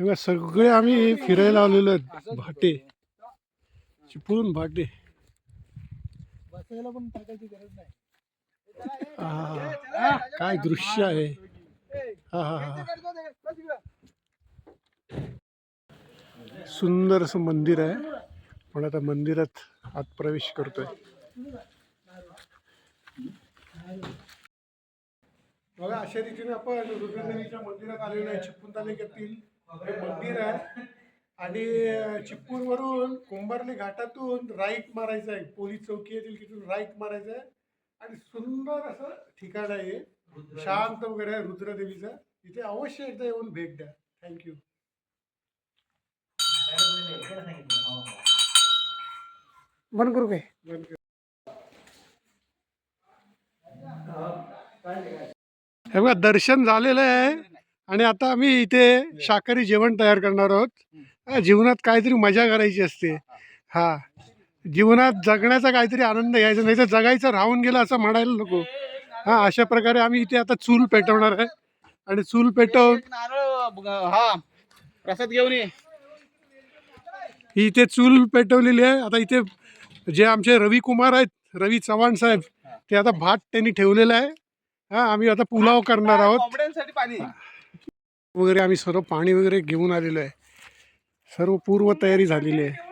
हे बघा सगळे आम्ही फिरायला आलेलो आहेत. भाटे. चिपळून भाटे. बसायला पण टाकायची गरज नाही आहा, काय दृश्य आहे. हा हा हा सुंदर असं मंदिर आहे. पण आता मंदिरात आत प्रवेश करतोय. बघा अशा रीतीने आपण रुद्रदेवीच्या मंदिरात आलेलो आहे. चिपळूण तालुक्यातील मंदिर आहे. आणि चिपळूणवरून कुंभारली घाटातून राईट मारायचं आहे. पोलीस चौकी येतील तिथून राईट मारायचं आहे. आणि सुंदर असं ठिकाण आहे हे. शांत वगैरे आहे रुद्रदेवीचं. इथे अवश्य एकदा येऊन भेट द्या. थँक्यू बंद करू काय बंद कर हे बघा दर्शन झालेलं आहे. आणि आता आम्ही इथे शाकाहारी जेवण तयार करणार आहोत. जीवनात काहीतरी मजा करायची असते. हा जीवनात जगण्याचा काहीतरी आनंद घ्यायचा नाही तर जगायचं राहून गेलं असं म्हणायला नको. हा अशा प्रकारे आम्ही इथे आता चूल पेटवणार आहे. आणि चूल पेटवून हा. प्रसाद घेऊन ये. ही इथे चूल पेटवलेली आहे. आता इथे जे आमचे रवी कुमार आहेत रवी चव्हाण साहेब ते आता भात त्यांनी ठेवलेला आहे. हा आम्ही आता पुलाव करणार आहोत. वगैरे आम्ही सर्व पाणी वगैरे घेऊन आलेलो आहे. सर्व पूर्व तयारी झालेली आहे.